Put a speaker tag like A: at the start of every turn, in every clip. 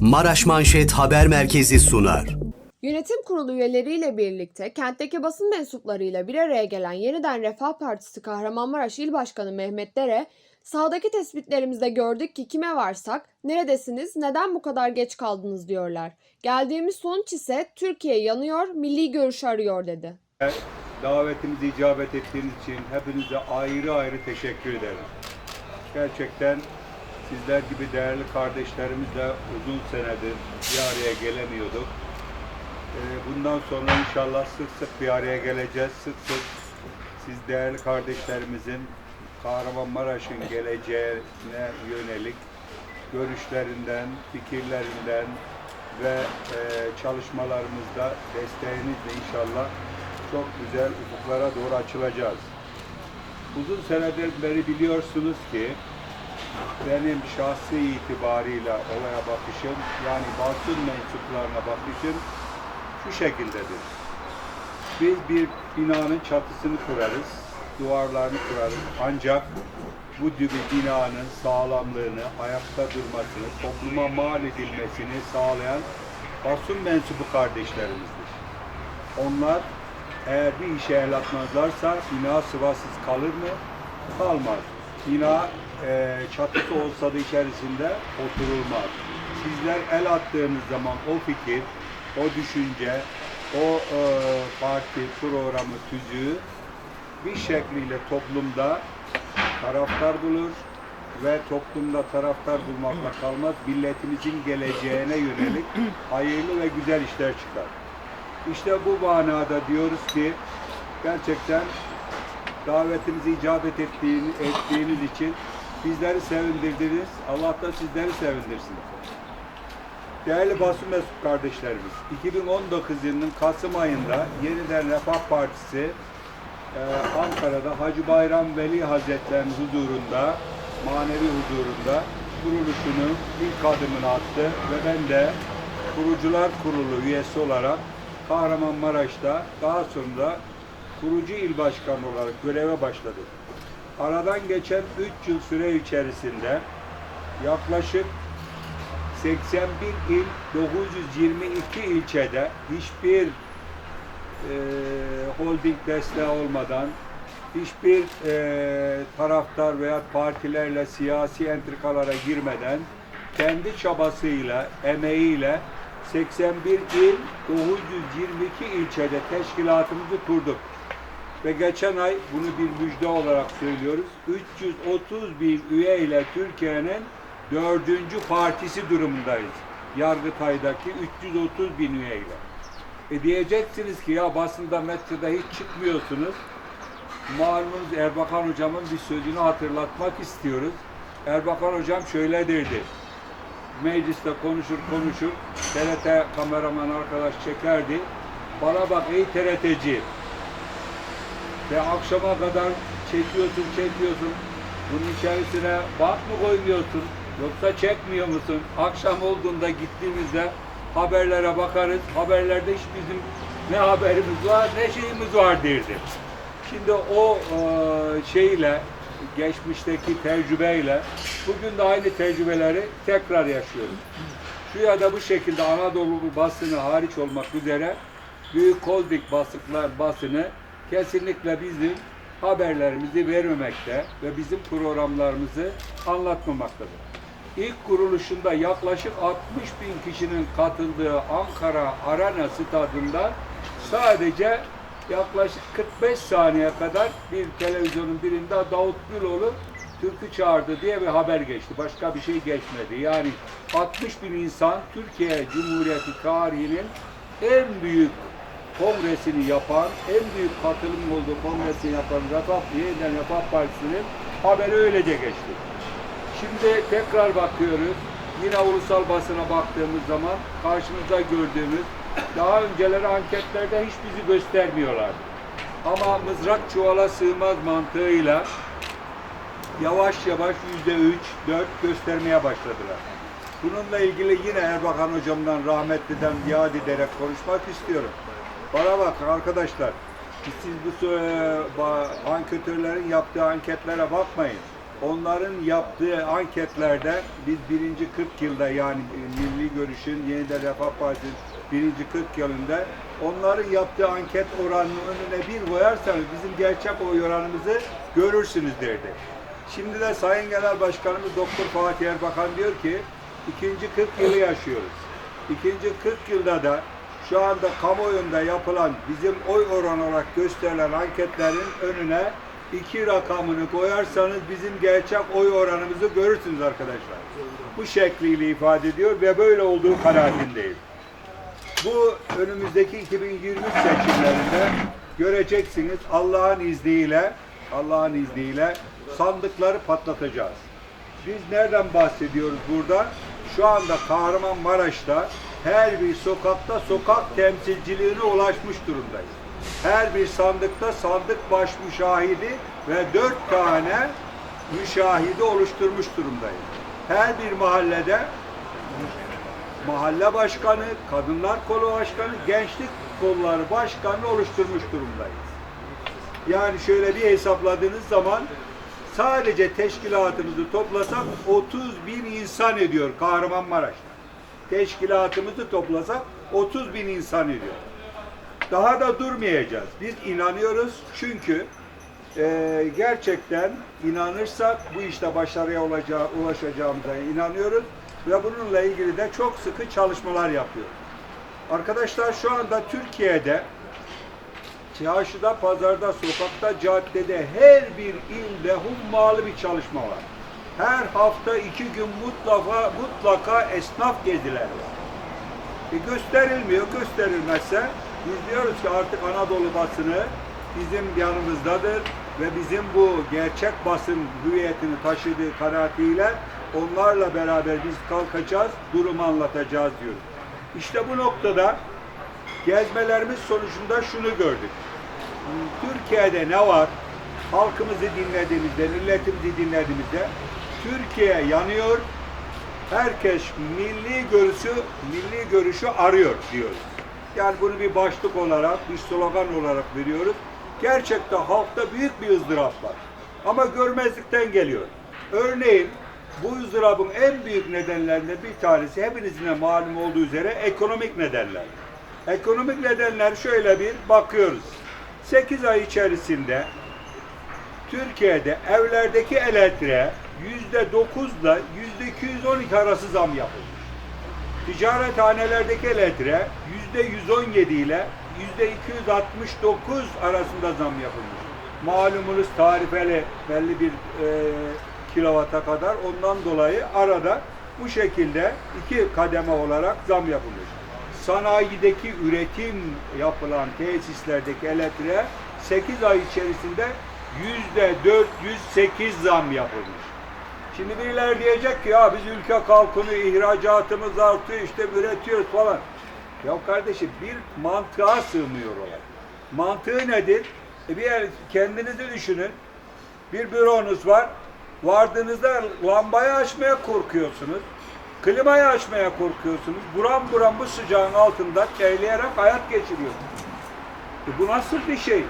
A: Maraş Manşet Haber Merkezi sunar.
B: Yönetim kurulu üyeleriyle birlikte kentteki basın mensuplarıyla bir araya gelen Yeniden Refah Partisi Kahramanmaraş İl Başkanı Mehmet Dere, sahadaki tespitlerimizde gördük ki kime varsak, neredesiniz, neden bu kadar geç kaldınız diyorlar. Geldiğimiz sonuç ise Türkiye yanıyor, milli görüş arıyor dedi.
C: Davetimizi icabet ettiğiniz için hepinize ayrı ayrı teşekkür ederim. Gerçekten sizler gibi değerli kardeşlerimizle uzun senedir bir araya gelemiyorduk. Ee, Bundan sonra inşallah sık sık bir araya geleceğiz. Sık sık siz değerli kardeşlerimizin Kahramanmaraş'ın geleceğine yönelik görüşlerinden, fikirlerinden ve e, çalışmalarımızda desteğinizle inşallah çok güzel ufuklara doğru açılacağız. Uzun senedir beri biliyorsunuz ki benim şahsi itibarıyla olaya bakışım yani basın mensuplarına bakışım şu şekildedir. Biz bir binanın çatısını kurarız, duvarlarını kurarız. Ancak bu gibi binanın sağlamlığını, ayakta durmasını, topluma mal edilmesini sağlayan basın mensubu kardeşlerimizdir. Onlar eğer bir işe el atmazlarsa bina sıvasız kalır mı? Kalmaz. Bina e, çatısı olsa da içerisinde oturulmaz. Sizler el attığınız zaman o fikir, o düşünce, o e, parti programı tüzüğü bir şekliyle toplumda taraftar bulur ve toplumda taraftar bulmakla kalmaz, milletimizin geleceğine yönelik hayırlı ve güzel işler çıkar. İşte bu manada diyoruz ki gerçekten davetimizi icabet ettiğini, ettiğiniz için bizleri sevindirdiniz. Allah da sizleri sevindirsin. Değerli basın mensup kardeşlerimiz, 2019 yılının Kasım ayında Yeniden Refah Partisi e, Ankara'da Hacı Bayram Veli Hazretleri'nin huzurunda, manevi huzurunda kuruluşunu ilk adımını attı ve ben de kurucular kurulu üyesi olarak Kahramanmaraş'ta daha sonra kurucu il başkanı olarak göreve başladım. Aradan geçen 3 yıl süre içerisinde yaklaşık 81 il 922 ilçede hiçbir e, holding desteği olmadan hiçbir e, taraftar veya partilerle siyasi entrikalara girmeden kendi çabasıyla, emeğiyle 81 il 922 ilçede teşkilatımızı kurduk. Ve geçen ay bunu bir müjde olarak söylüyoruz. 330 bin üye ile Türkiye'nin dördüncü partisi durumundayız. Yargıtay'daki 330 bin üye ile. E diyeceksiniz ki ya basında medyada hiç çıkmıyorsunuz. Malumunuz Erbakan hocamın bir sözünü hatırlatmak istiyoruz. Erbakan hocam şöyle derdi. Mecliste konuşur konuşur. TRT kameraman arkadaş çekerdi. Bana bak ey TRT'ci. Ve akşama kadar çekiyorsun çekiyorsun. Bunun içerisine bak mı koymuyorsun? Yoksa çekmiyor musun? Akşam olduğunda gittiğimizde haberlere bakarız. Haberlerde hiç bizim ne haberimiz var ne şeyimiz var derdi. Şimdi o e, şeyle geçmişteki tecrübeyle bugün de aynı tecrübeleri tekrar yaşıyoruz. Şu ya da bu şekilde Anadolu basını hariç olmak üzere büyük holding basıklar basını kesinlikle bizim haberlerimizi vermemekte ve bizim programlarımızı anlatmamaktadır. İlk kuruluşunda yaklaşık 60 bin kişinin katıldığı Ankara Arena stadında sadece yaklaşık 45 saniye kadar bir televizyonun birinde Davut Güloğlu türkü çağırdı diye bir haber geçti. Başka bir şey geçmedi. Yani 60 bin insan Türkiye Cumhuriyeti tarihinin en büyük kongresini yapan, en büyük katılım olduğu kongresini yapan Refah Yeniden Refah Partisi'nin haberi öylece geçti. Şimdi tekrar bakıyoruz. Yine ulusal basına baktığımız zaman karşımızda gördüğümüz daha önceleri anketlerde hiç bizi göstermiyorlar. Ama mızrak çuvala sığmaz mantığıyla yavaş yavaş yüzde üç, dört göstermeye başladılar. Bununla ilgili yine Erbakan hocamdan rahmetliden yad ederek konuşmak istiyorum. Bana bak arkadaşlar, siz bu anketörlerin yaptığı anketlere bakmayın. onların yaptığı anketlerde biz birinci 40 yılda yani Milli Görüş'ün Yeniden Refah Partisi'nin birinci 40 yılında onların yaptığı anket oranının önüne bir koyarsanız bizim gerçek oy oranımızı görürsünüz derdi. Şimdi de Sayın Genel Başkanımız Doktor Fatih Erbakan diyor ki ikinci 40 yılı yaşıyoruz. İkinci 40 yılda da şu anda kamuoyunda yapılan bizim oy oranı olarak gösterilen anketlerin önüne iki rakamını koyarsanız bizim gerçek oy oranımızı görürsünüz arkadaşlar. Bu şekliyle ifade ediyor ve böyle olduğu kanaatindeyim. Bu önümüzdeki 2023 seçimlerinde göreceksiniz Allah'ın izniyle Allah'ın izniyle sandıkları patlatacağız. Biz nereden bahsediyoruz burada? Şu anda Kahramanmaraş'ta her bir sokakta sokak temsilciliğine ulaşmış durumdayız. Her bir sandıkta sandık baş müşahidi ve dört tane müşahidi oluşturmuş durumdayız. Her bir mahallede mahalle başkanı, kadınlar kolu başkanı, gençlik kolları başkanı oluşturmuş durumdayız. Yani şöyle bir hesapladığınız zaman sadece teşkilatımızı toplasak 30 bin insan ediyor Kahramanmaraş'ta. Teşkilatımızı toplasak 30 bin insan ediyor. Daha da durmayacağız. Biz inanıyoruz çünkü e, gerçekten inanırsak bu işte başarıya olacağı, ulaşacağımıza inanıyoruz ve bununla ilgili de çok sıkı çalışmalar yapıyoruz. Arkadaşlar şu anda Türkiye'de çarşıda, pazarda, sokakta, caddede her bir ilde hummalı bir çalışma var. Her hafta iki gün mutlaka mutlaka esnaf gezileri var. E gösterilmiyor, gösterilmezse biz diyoruz ki artık Anadolu basını bizim yanımızdadır ve bizim bu gerçek basın hüviyetini taşıdığı kanaatiyle onlarla beraber biz kalkacağız, durumu anlatacağız diyoruz. İşte bu noktada gezmelerimiz sonucunda şunu gördük. Türkiye'de ne var? Halkımızı dinlediğimizde, milletimizi dinlediğimizde Türkiye yanıyor. Herkes milli görüşü, milli görüşü arıyor diyoruz. Yani bunu bir başlık olarak, bir slogan olarak veriyoruz. Gerçekten halkta büyük bir ızdırap var. Ama görmezlikten geliyor. Örneğin bu ızdırabın en büyük nedenlerinden bir tanesi hepinizin malum olduğu üzere ekonomik nedenler. Ekonomik nedenler şöyle bir bakıyoruz. 8 ay içerisinde Türkiye'de evlerdeki elektriğe yüzde dokuzla yüzde 212 arası zam yapılmış. Ticarethanelerdeki elektriğe yüzde 117 ile yüzde 269 arasında zam yapılmış. Malumunuz tarifeli belli bir e, kilovata kadar ondan dolayı arada bu şekilde iki kademe olarak zam yapılmış. Sanayideki üretim yapılan tesislerdeki elektriğe 8 ay içerisinde yüzde 408 zam yapılmış. Şimdi birileri diyecek ki ya biz ülke kalkını ihracatımız artıyor işte üretiyoruz falan. Ya kardeşim bir mantığa sığmıyor olay. Mantığı nedir? E bir yer, kendinizi düşünün. Bir büronuz var. Vardığınızda lambayı açmaya korkuyorsunuz. Klimayı açmaya korkuyorsunuz. Buram buram bu sıcağın altında terleyerek hayat geçiriyorsunuz. E bu nasıl bir şey?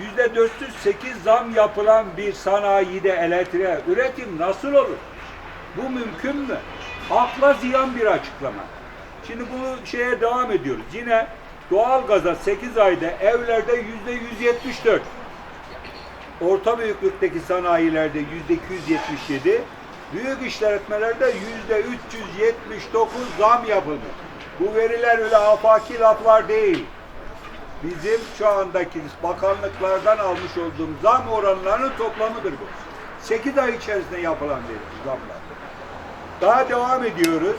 C: Yüzde 408 zam yapılan bir sanayide elektriğe üretim nasıl olur? Bu mümkün mü? Akla ziyan bir açıklama. Şimdi bu şeye devam ediyoruz. Yine doğalgaza 8 ayda evlerde yüzde 174. Orta büyüklükteki sanayilerde yüzde 277. Büyük işletmelerde yüzde 379 zam yapılmış. Bu veriler öyle afaki laflar değil bizim şu andaki bakanlıklardan almış olduğumuz zam oranlarının toplamıdır bu. 8 ay içerisinde yapılan bir zamlar. Daha devam ediyoruz.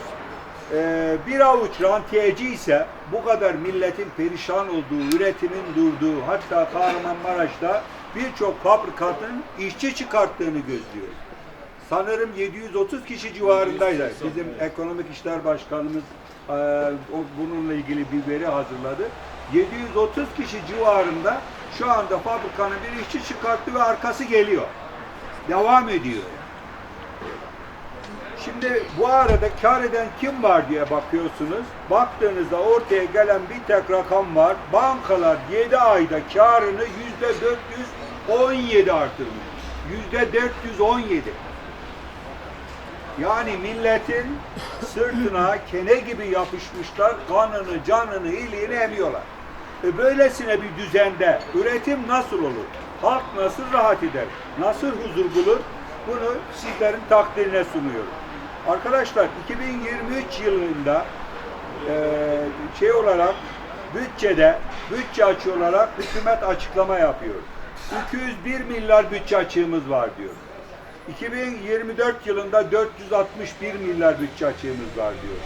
C: Ee, bir avuç rantiyeci ise bu kadar milletin perişan olduğu, üretimin durduğu, hatta Kahramanmaraş'ta birçok fabrikanın işçi çıkarttığını gözlüyor. Sanırım 730 kişi civarındaydı. Bizim ekonomik işler başkanımız e, bununla ilgili bir veri hazırladı. 730 kişi civarında şu anda fabrikanın bir işçi çıkarttı ve arkası geliyor. Devam ediyor. Şimdi bu arada kar eden kim var diye bakıyorsunuz. Baktığınızda ortaya gelen bir tek rakam var. Bankalar 7 ayda karını yüzde 417 artırmış. yüzde 417. Yani milletin sırtına kene gibi yapışmışlar, kanını, canını, iyiliğini emiyorlar. E böylesine bir düzende üretim nasıl olur? Halk nasıl rahat eder? Nasıl huzur bulur? Bunu sizlerin takdirine sunuyorum. Arkadaşlar 2023 yılında e, şey olarak bütçede, bütçe açığı olarak hükümet açıklama yapıyor. 201 milyar bütçe açığımız var diyor. 2024 yılında 461 milyar bütçe açığımız var diyor.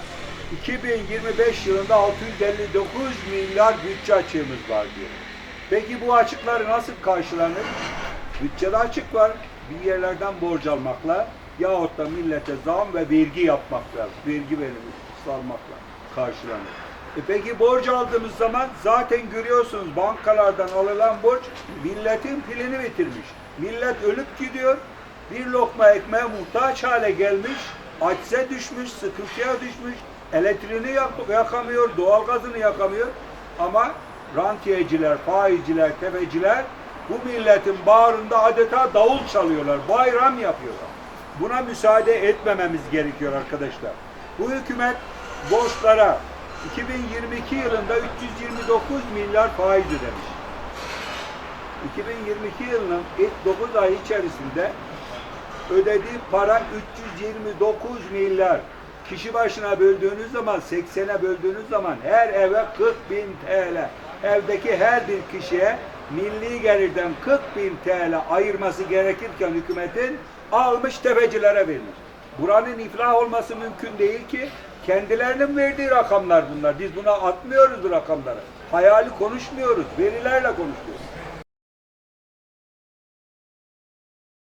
C: 2025 yılında 659 milyar bütçe açığımız var diyor. Peki bu açıkları nasıl karşılanır? Bütçede açık var. Bir yerlerden borç almakla yahut da millete zam ve vergi yapmakla, vergi verimi salmakla karşılanır. E peki borç aldığımız zaman zaten görüyorsunuz bankalardan alınan borç milletin pilini bitirmiş. Millet ölüp gidiyor. Bir lokma ekmeğe muhtaç hale gelmiş. Açse düşmüş, sıkıntıya düşmüş. Elektriğini yak- yakamıyor, doğalgazını yakamıyor. Ama rantiyeciler, faizciler, tefeciler bu milletin bağrında adeta davul çalıyorlar, bayram yapıyorlar. Buna müsaade etmememiz gerekiyor arkadaşlar. Bu hükümet borçlara 2022 yılında 329 milyar faiz ödemiş. 2022 yılının ilk 9 ay içerisinde ödediği para 329 milyar. Kişi başına böldüğünüz zaman, 80'e böldüğünüz zaman her eve 40 bin TL. Evdeki her bir kişiye milli gelirden 40 bin TL ayırması gerekirken hükümetin almış tefecilere vermiş. Buranın iflah olması mümkün değil ki kendilerinin verdiği rakamlar bunlar. Biz buna atmıyoruz bu rakamları. Hayali konuşmuyoruz, verilerle konuşuyoruz.